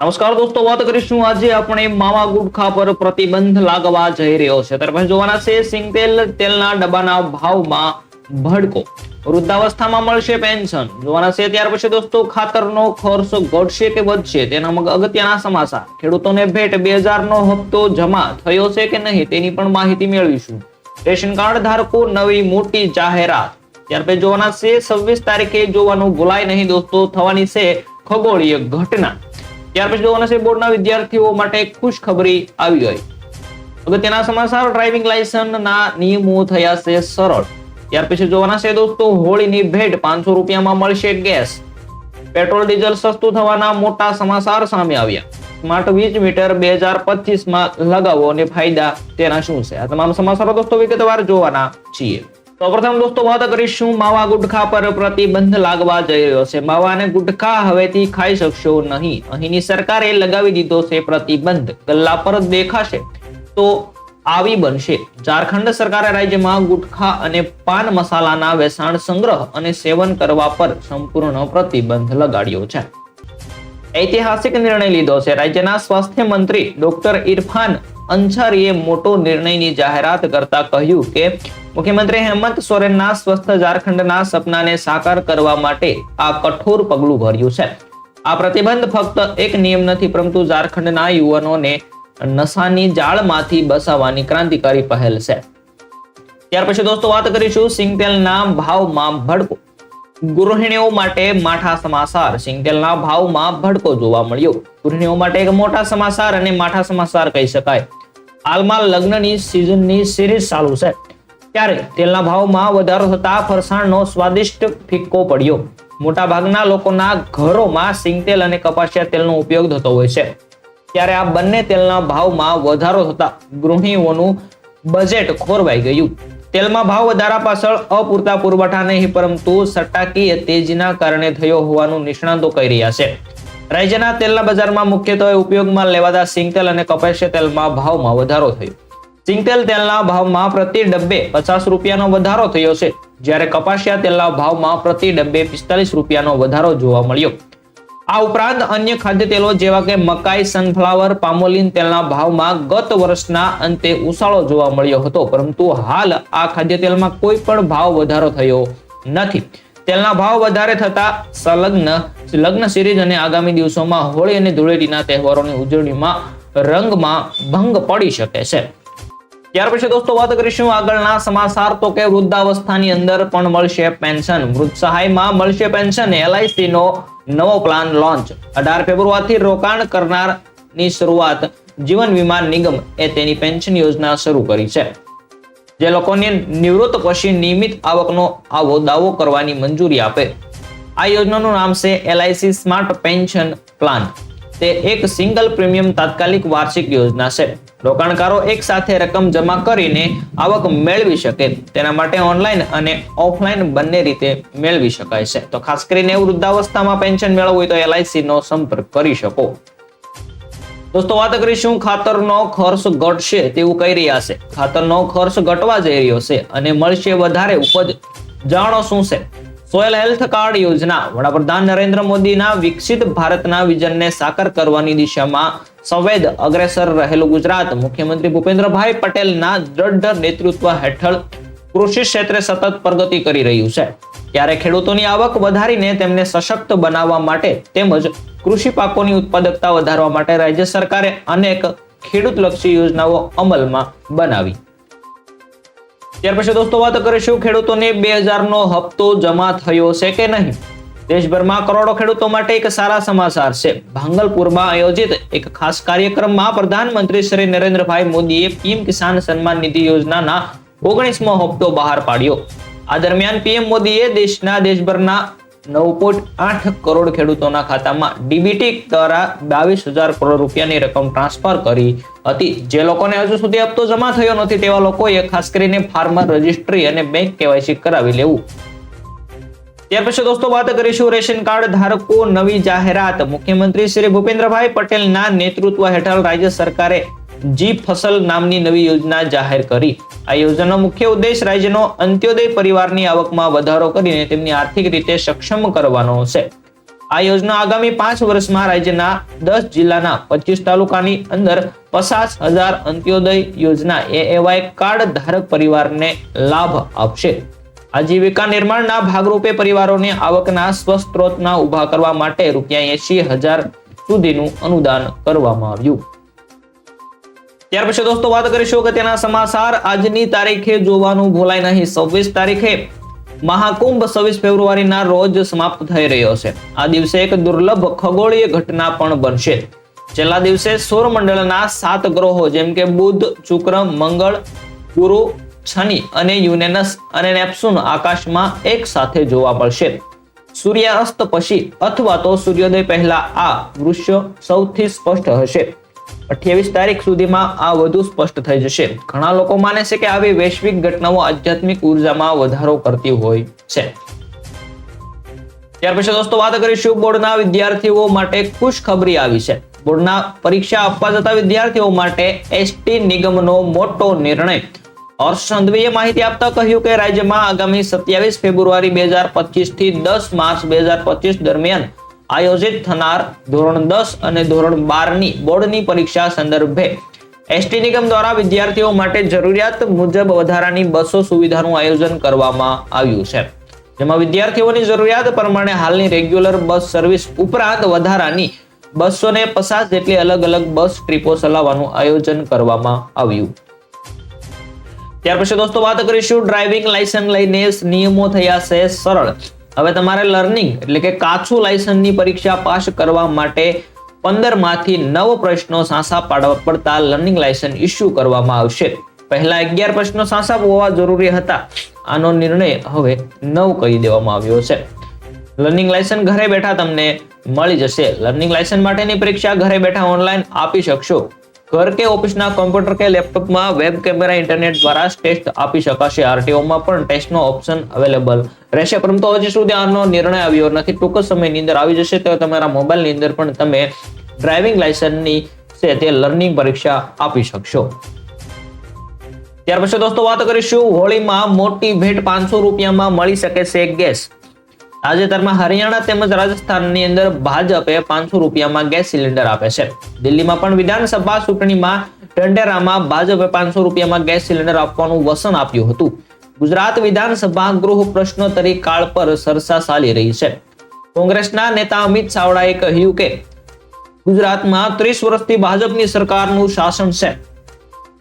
નમસ્કાર દોસ્તો, વાત કરીશું આજે આપણે માવા ગુટખા પર પ્રતિબંધ લાગવા જઈ રહ્યો છે. ત્યાર પછી જોવાના છે, સિંગતેલ તેલના ડબ્બાના ભાવમાં ભડકો. વૃદ્ધાવસ્થામાં મળશે પેન્શન. જોવાના છે ત્યાર પછી દોસ્તો, ખાતરનો ખર્ચ ઘટશે કે વધશે? તેના અગત્યના સમાચાર. ખેડૂતોને ભેટ, બે નો હપ્તો જમા થયો છે કે નહીં, તેની પણ માહિતી મેળવીશું. રેશન કાર્ડ ધારકો, નવી મોટી જાહેરાત. ત્યાર પછી જોવાના છે, છવ્વીસ તારીખે જોવાનું ભૂલાય નહીં દોસ્તો, થવાની છે ખગોળીય ઘટના. ત્યાર પછી છે બોર્ડના વિદ્યાર્થીઓ માટે ખુશ ખબરી આવી ગઈ. અગત્યના સમાચાર, ડ્રાઇવિંગ લાયસન્સના નિયમો થયા છે સરળ. ત્યાર પછી જોવાના છે દોસ્તો, હોળીની ભેટ પાંચસો રૂપિયામાં મળશે ગેસ. પેટ્રોલ, ડીઝલ સસ્તું થવાના મોટા સમાચાર સામે આવ્યા. સ્માર્ટ વીજ મીટર બે હજાર પચીસમાં લગાવો અને ફાયદા તેના શું છે? આ તમામ સમાચારો દોસ્તો વિગતવાર જોવાના છીએ. સૌપ્રથમ દોસ્તો વાત કરીશું માવા ગુટખા પર પ્રતિબંધ લાગવા જઈ રહ્યો છે. માવા ગુટખા હવેથી ખાઈ શકશો નહીં. અહીંની સરકારે લગાવી દીધો છે પ્રતિબંધ. ગલ્લા પર દેખાશે તો આવી બનશે. ઝારખંડ સરકારે રાજ્યમાં ગુટખા અને પાન મસાલાના વેચાણ સંગ્રહ અને સેવન કરવા પર સંપૂર્ણ પ્રતિબંધ લગાડ્યો છે. ઐતિહાસિક નિર્ણય લીધો છે. રાજ્યના સ્વાસ્થ્ય મંત્રી ડોક્ટર ઇરફાન અંસારીએ મોટો નિર્ણયની જાહેરાત કરતા કહ્યું કે મુખ્યમંત્રી હેમંત સોરેનના સ્વસ્થ ઝારખંડના સપનાને સાકાર કરવા માટે આ કઠોર પગલું ભર્યું છે. આ પ્રતિબંધ ફક્ત એક નિયમ નથી, પરંતુ ઝારખંડના યુવાનોને નશાની જાળમાંથી બસાવવાની ક્રાંતિકારી પહેલ છે. ત્યાર પછી દોસ્તો વાત કરીશું સિંગતેલના ભાવમાં ભડકો. ગૃહિણીઓ માટે માઠા સમાચાર. સિંગતેલના ભાવમાં ભડકો જોવા મળ્યો. ગૃહિણીઓ માટે એક મોટા સમાચાર અને માઠા સમાચાર કહી શકાય. હાલમાં લગ્નની સિઝનની સિરીઝ ચાલુ છે. ત્યારે તેલના ભાવમાં વધારો થતા ફરસાણનો સ્વાદિષ્ટ ફિક્કો પડ્યો. મોટા ભાગના લોકોના ઘરોમાં સિંગતેલ અને કપાસિયા તેલનો ઉપયોગ થતો હોય છે. ત્યારે આ બંને તેલના ભાવમાં વધારો થતા ગૃહિણીઓનું બજેટ ખોરવાઈ ગયું. તેલમાં ભાવ વધારા પાછળ અપૂરતા પુરવઠા નહીં, પરંતુ સટ્ટાકીય તેજીના કારણે થયો હોવાનું નિષ્ણાતો કહી રહ્યા છે. રાજ્યના તેલના બજારમાં મુખ્યત્વે ઉપયોગમાં લેવાતા સિંગતેલ અને કપાસિયા તેલમાં ભાવમાં વધારો થયો. સિંગતેલ તેલના ભાવમાં પ્રતિ ડબ્બે પચાસ રૂપિયાનો વધારો થયો છે. જ્યારે કપાસિયા તેલના ભાવમાં પ્રતિ ડબ્બે પિસ્તાલીસ રૂપિયાનો વધારો જોવા મળ્યો. આ ઉપરાંત અન્ય ખાદ્ય તેલો જેવા કે મકાઈ સનફ્લાવર પામોલિન તેલના ભાવમાં ગત વર્ષના અંતે ઉછાળો જોવા મળ્યો હતો. પરંતુ હાલ આ ખાદ્ય તેલમાં કોઈ પણ ભાવ વધારો થયો નથી. તેલના ભાવ વધારે થતા સંલગ્ન, લગ્ન સિરીઝ અને આગામી દિવસોમાં હોળી અને ધૂળેટીના તહેવારોની ઉજવણીમાં રંગમાં ભંગ પડી શકે છે. ત્યાર પછી દોસ્તો વાત કરીશું આગળના સમાચાર. તો કે વૃદ્ધાવસ્થાની અંદર પણ મળશે પેન્શન. વૃદ્ધ સહાયમાં મળશે પેન્શન. એલઆઈસી નો નવો પ્લાન લોન્ચ. અઢાર ફેબ્રુઆરીથી રોકાણ કરનારની શરૂઆત જીવન વીમા નિગમ એ તેની પેન્શન યોજના શરૂ કરી છે. જે લોકોને નિવૃત્ત પછી નિયમિત આવકનો આવો દાવો કરવાની મંજૂરી આપે. આ યોજનાનું નામ છે એલઆઈસી સ્માર્ટ પેન્શન પ્લાન. તે એક સિંગલ પ્રીમિયમ તાત્કાલિક વાર્ષિક યોજના છે. રોકાણકારો એક સાથે રકમ જમા કરીને આવક મેળવી શકે, તેના માટે ઓનલાઈન અને ઓફલાઈન બંને રીતે મેળવી શકાય છે. તો ખાસ કરીને વૃદ્ધાવસ્થામાં પેન્શન મેળવવું હોય તો એલઆઈસી નો સંપર્ક કરી શકો. દોસ્તો, વાત કરીશું ખાતરનો ખર્ચ ઘટશે તેવું કહી રહ્યા છે. ખાતરનો ખર્ચ ઘટવા જઈ રહ્યો છે અને મળશે વધારે ઉપજ. જાણો શું છે? સોયલ હેલ્થ કાર્ડ યોજના. વડાપ્રધાન નરેન્દ્ર મોદીના વિકસિત ભારતના વિઝનને સાકાર કરવાની દિશામાં સંવેદ અગ્રેસર રહેલું ગુજરાત. મુખ્યમંત્રી ભૂપેન્દ્રભાઈ પટેલના દ્રઢ નેતૃત્વ હેઠળ કૃષિ ક્ષેત્રે સતત પ્રગતિ કરી રહ્યું છે. ત્યારે ખેડૂતોની આવક વધારીને તેમને સશક્ત બનાવવા માટે તેમજ કૃષિ પાકોની ઉત્પાદકતા વધારવા માટે રાજ્ય સરકારે અનેક ખેડૂતલક્ષી યોજનાઓ અમલમાં બનાવી ત્યાર પછી દોસ્તો, વાત કરીશું ખેડૂતોને બે હજારનો હપ્તો જમા થયો છે કે નહીં? દેશભરમાં કરોડો ખેડૂતો માટે એક સારા સમાચાર છે. ભાંગલપુરમાં આયોજિત એક ખાસ કાર્યક્રમમાં પ્રધાનમંત્રી શ્રી નરેન્દ્રભાઈ મોદીએ પીએમ કિસાન સન્માન નિધિ યોજનાના ઓગણીસમો હપ્તો બહાર પાડ્યો. આ દરમિયાન પીએમ મોદીએ દેશના દેશભરના નવ પોઈન્ટ આઠ કરોડ ખેડૂતોના ખાતામાં ડીબીટી દ્વારા બાવીસ હજાર કરોડ રૂપિયાની રકમ ટ્રાન્સફર કરી હતી. જે લોકોને હજુ સુધી હપ્તો જમા થયો નથી તેવા લોકોએ ખાસ કરીને ફાર્મર રજિસ્ટ્રી અને બેંક કેવાયસી કરાવી લેવું. ત્યાર પછી દોસ્તો વાત કરીશું રેશન કાર્ડ ધારકો નવી જાહેરાત. મુખ્યમંત્રી શ્રી ભૂપેન્દ્રભાઈ પટેલના નેતૃત્વ હેઠળ રાજ્ય સરકારે જી ફસલ નામની નવી યોજના જાહેર કરી. આ યોજનાનો મુખ્ય ઉદ્દેશ રાજ્યનો અંત્યોદય પરિવારની આવકમાં વધારો કરીને તેમની આર્થિક રીતે સક્ષમ કરવાનો છે. આ યોજના આગામી પાંચ વર્ષમાં રાજ્યના દસ જિલ્લાના પચીસ તાલુકાની અંદર પચાસ હજાર અંત્યોદય યોજના એએવાય કાર્ડ ધારક પરિવારને લાભ આપશે. આજીવિકા નિર્માણના ભાગરૂપે પરિવારોને આવકના સ્વસ્ત્રોતના ઊભા કરવા માટે રૂપિયા એસી હજાર સુધીનું અનુદાન કરવામાં આવ્યું. ત્યાર પછી દોસ્તો, વાત કરીશું કે તેના સમાચાર. આજની તારીખે જોવાનું ભૂલાય નહીં. છવ્વીસ તારીખે મહાકુંભ છવ્વીસ ફેબ્રુઆરીના રોજ સમાપ્ત થઈ રહ્યો છે. આ દિવસે એક દુર્લભ ખગોળીય ઘટના પણ બનશે. છેલ્લા દિવસે સૌરમંડળના સાત ગ્રહો જેમ કે બુધ, શુક્ર, મંગળ, ગુરુ, શનિ અને યુનેનસ અને નેપ્સુન આકાશમાં એક સાથે જોવા મળશે. સૂર્યાસ્ત પછી અથવા તો સૂર્યોદય પહેલા આ દૃશ્ય સૌથી સ્પષ્ટ હશે. અઠ્યાવીસ તારીખ સુધીમાં આ વધુ સ્પષ્ટ થઈ જશે. ઘણા લોકો માને છે કે આવી વૈશ્વિક ઘટનાઓ આધ્યાત્મિક ઉર્જામાં વધારો કરતી હોય છે. ત્યાર પછી દોસ્તો વાત કરીશું બોર્ડના વિદ્યાર્થીઓ માટે ખુશ ખબરી આવી છે. બોર્ડના પરીક્ષા આપવા જતા વિદ્યાર્થીઓ માટે એસટી નિગમનો મોટો નિર્ણય. હર્ષ સંઘવીએ માહિતી આપતા કહ્યું કે રાજ્યમાં આગામી સત્યાવીસ ફેબ્રુઆરી બે હજાર પચીસથી દસ માર્ચ બે હજાર પચીસ દરમિયાન આયોજિત થનાર ધોરણ દસ અને ધોરણ બારની બોર્ડની પરીક્ષા સંદર્ભે એસટી નિગમ દ્વારા વિદ્યાર્થીઓ માટે જરૂરિયાત મુજબ વધારાની બસો સુવિધાનું આયોજન કરવામાં આવ્યું છે. જેમાં વિદ્યાર્થીઓની જરૂરિયાત પ્રમાણે હાલની રેગ્યુલર બસ સર્વિસ ઉપરાંત વધારાની બસો ને પચાસ જેટલી અલગ અલગ બસ ટ્રીપો ચલાવવાનું આયોજન કરવામાં આવ્યું. ત્યાર પછી દોસ્તો વાત કરીશું ડ્રાઇવિંગ લાયસન્સ લઈને નિયમો થયા છે સરળ. હવે તમારે લર્નિંગ એટલે કે કાચું લાયસન્સની પરીક્ષા પાસ કરવા માટે પંદરમાંથી નવ પ્રશ્નો સાસા પાડવા પડતા લર્નિંગ લાયસન્સ ઇસ્યુ કરવામાં આવશે. પહેલા અગિયાર પ્રશ્નો સાસા હોવા જરૂરી હતા. આનો નિર્ણય હવે નવ કરી દેવામાં આવ્યો છે. લર્નિંગ લાયસન્સ ઘરે બેઠા તમને મળી જશે. લર્નિંગ લાયસન્સ માટેની પરીક્ષા ઘરે બેઠા ઓનલાઈન આપી શકશો. ઘર કે ઓફિસના કોમ્પ્યુટર કે લેપટોપમાં વેબ કેમેરા, ઇન્ટરનેટ દ્વારા ટેસ્ટ આપી શકાશે. આરટીઓમાં પણ ટેસ્ટનો ઓપ્શન અવેલેબલ રહેશે. પરંતુ હજી સુધી આનો નિર્ણય આવ્યો નથી. ટૂંક સમયની અંદર આવી જશે. તો તમારા મોબાઈલની અંદર પણ તમે ડ્રાઇવિંગ લાયસન્સની છે તે લર્નિંગ પરીક્ષા આપી શકશો. ત્યાર પછી દોસ્તો, વાત કરીશું હોળીમાં મોટી ભેટ પાંચસો રૂપિયામાં મળી શકે છે ગેસ. તાજેતરમાં હરિયાણા તેમજ રાજસ્થાનની અંદર ભાજપે પાંચસો રૂપિયામાં ગેસ સિલિન્ડર આપે છે. દિલ્હીમાં પણ વિધાનસભા ચૂંટણીમાં ઢંઢેરામાં ભાજપે પાંચસો રૂપિયામાં ગેસ સિલિન્ડર આપવાનું વસન આપ્યું હતું. ગુજરાત વિધાનસભા ગૃહ પ્રશ્નોત્તરી કાળ પર સરસા ચાલી રહી છે. કોંગ્રેસના નેતા અમિત ચાવડાએ કહ્યું કે, ગુજરાતમાં ત્રીસ વર્ષથી ભાજપની સરકારનું શાસન છે.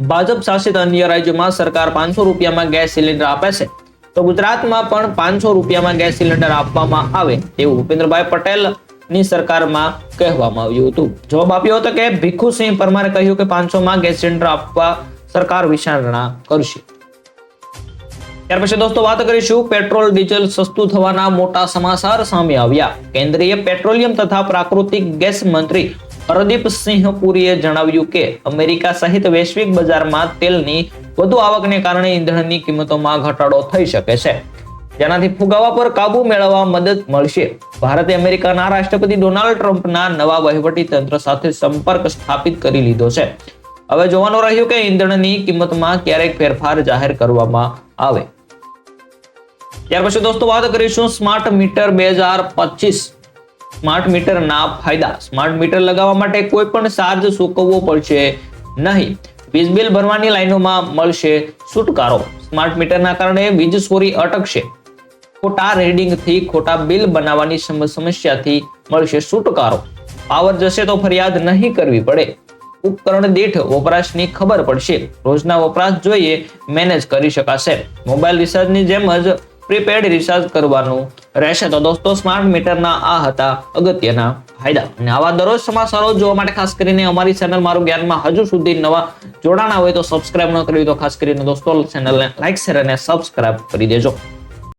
ભાજપ શાસિત અન્ય રાજ્યોમાં સરકાર પાંચસો રૂપિયામાં ગેસ સિલિન્ડર આપે છે. તો ગુજરાતમાં પણ પાંચસો રૂપિયામાં ગેસ સિલિન્ડર આપવામાં આવે તેવું ભૂપેન્દ્રભાઈ પટેલની સરકારમાં કહેવામાં આવ્યું હતું. જવાબ આપ્યો હતો કે ભીખુસિંહ પરમારે કહ્યું કે પાંચસો માં ગેસ સિલિન્ડર આપવા સરકાર વિચારણા કરશે. ત્યાર પછી દોસ્તો વાત કરીશું પેટ્રોલ, ડીઝલ સસ્તું થવાના મોટા સમાચાર સામે આવ્યા. કેન્દ્રીય પેટ્રોલિયમ તથા પ્રાકૃતિક ગેસ મંત્રી હરદીપસિંહ પુરીએ જણાવ્યું કે અમેરિકા સહિત વૈશ્વિક બજારમાં તેલની વધુ આવકને કારણે ઈંધણની કિંમતોમાં ઘટાડો થઈ શકે છે. જેનાથી ફુગાવા પર કાબુ મેળવવા મદદ મળશે. ભારતે અમેરિકાના રાષ્ટ્રપતિ ડોનાલ્ડ ટ્રમ્પના નવા વહીવટી તંત્ર સાથે સંપર્ક સ્થાપિત કરી લીધો છે. હવે જોવાનું રહ્યું કે ઈંધણની કિંમતમાં ક્યારેક ફેરફાર જાહેર કરવામાં આવે. ત્યાર પછી દોસ્તો વાત કરીશું સ્માર્ટ મીટર બે હજાર પચીસ. સ્માર્ટ મીટરના ફાયદા. સ્માર્ટ મીટર લગાવવા માટે કોઈ પણ ચાર્જ ચૂકવવો પડશે નહીં. વીજ બિલ ભરવાની લાઈનોમાં મળશે છુટકારો. સ્માર્ટ મીટરના કારણે વીજ ચોરી અટકશે. ખોટા રીડિંગથી ખોટા બિલ બનાવવાની સમ- સમસ્યાથી મળશે છુટકારો. પાવર જશે તો ફરિયાદ નહીં કરવી પડે. ઉપકરણ દીઠ વપરાશની ખબર પડશે. રોજના વપરાશ જોઈએ, મેનેજ કરી શકાશે. મોબાઈલ રિચાર્જની જેમ જ પ્રીપેડ રિચાર્જ કરવાનું રહેશે. તો દોસ્તો સ્માર્ટ મીટરના આ હતા અગત્યના ફાયદા. અને આવા દરરોજ સમાચારો જોવા માટે ખાસ કરીને અમારી ચેનલ મારું જ્ઞાનમાં હજુ સુધી નવા જોડાણા હોય તો સબસ્ક્રાઇબ ન કરવી તો ખાસ કરીને દોસ્તો ચેનલને લાઈક શેર અને સબસ્ક્રાઇબ કરી દેજો.